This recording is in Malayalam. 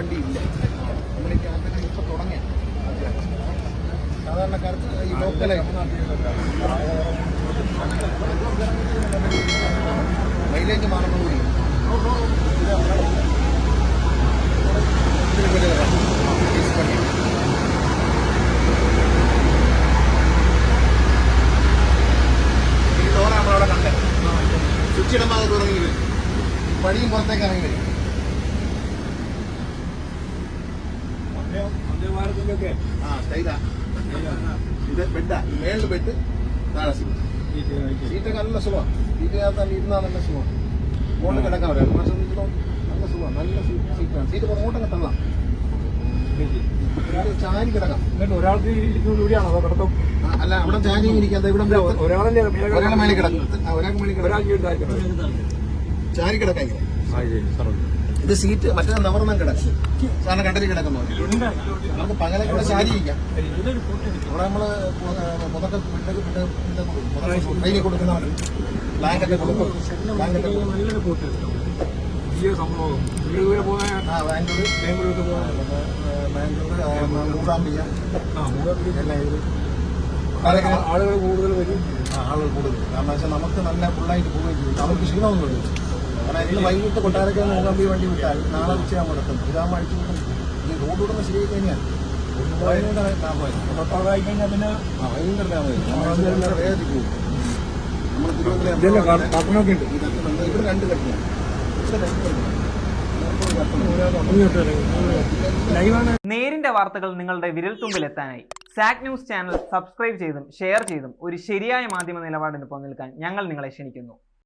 വണ്ടി ഇല്ല നമ്മുടെ അങ്ങനെ ഇപ്പോൾ തുടങ്ങിയ സാധാരണക്കാർക്ക് ഈ ലോക്കലായിട്ട് മൈലേജ് വണ്ടി. ഈ ഡോറാണ് അവിടെ കണ്ടത്. സ്വിച്ച് ഇടുമ്പോൾ അത് തുടങ്ങി വരും പടിയും പുറത്തേക്ക് ഇറങ്ങി വരും. ആ സ്റ്റൈലാ ഇത് ബെഡാ മേളിൽ ബെഡ് താഴെ സീറ്റൊക്കെ നല്ല സുഖമാണ് സീറ്റിനകത്ത് തന്നെ ഇരുന്നാൽ നല്ല സുഖമാണ് മുകളിൽ കിടക്കാൻ പറയാം പക്ഷെ നല്ല സുഖമാണ് നല്ല സീറ്റ് സീറ്റാണ് സീറ്റ് പുറകോട്ടൊക്കെ തള്ളാം. ഇത് ചാരി കിടക്കാം. എന്നിട്ട് ഒരാൾക്ക് ഇരിക്കുന്നത് ഇവിടെയാണോ? അതോ കിടത്തം? അല്ല അവിടെ ചാരി ഇരിക്കാം ഇവിടെ ഒരാളല്ലേ ഒരാളെ മേലെ കിടക്കും ആ, ഒരാൾക്ക് മേലെ കിടക്കാം ചാരി കിടക്കാം ഇങ്ങനെ. ഇത് സീറ്റ് മറ്റേ നവർണം കിടക്കും. സാറിന് കണ്ടതി കിടക്കുന്നു. നമുക്ക് പകലെ കൂടെ ശാരീരിക്കാം ഇവിടെ നമ്മൾ പുതൊക്കെ ട്രെയിനിൽ കൊടുക്കുന്ന പോലെ ബ്ലാങ്കറ്റ് കൊടുക്കും. ആളുകൾ കൂടുതൽ വരും. ആളുകൾ കൂടുതൽ കാരണം വെച്ചാൽ നമുക്ക് നല്ല ഫുള്ളായിട്ട് പോവുകയും ചെയ്യും. അവർക്ക് ക്ഷീണമൊന്നുമില്ല. കാരണം ഇന്ന് വൈകിട്ട് കൊട്ടാരക്കര മൂകാംബി വണ്ടി വിട്ടാൽ നാളെ ഉച്ചയാകുമ്പോൾ എത്തും ഇതാകുമ്പോൾ അടിച്ചു വിടും ഈ റോഡ് വിടുന്ന ശരിയായി കഴിഞ്ഞാൽ തൊട്ടാളായി കഴിഞ്ഞാൽ പിന്നെ ഭയങ്കര ലാഭമായി. ഇവിടെ രണ്ട് കട്ടിയാണ് ഇവിടെ നേരിന്റെ വാർത്തകൾ നിങ്ങളുടെ വിരൽത്തുമ്പിൽ എത്താനായി സാക് ന്യൂസ് ചാനൽ സബ്സ്ക്രൈബ് ചെയ്തും ഷെയർ ചെയ്തും ഒരു ശരിയായ മാധ്യമ നിലപാടിന് പോകാൻ ഞങ്ങൾ നിങ്ങളെ ക്ഷണിക്കുന്നു.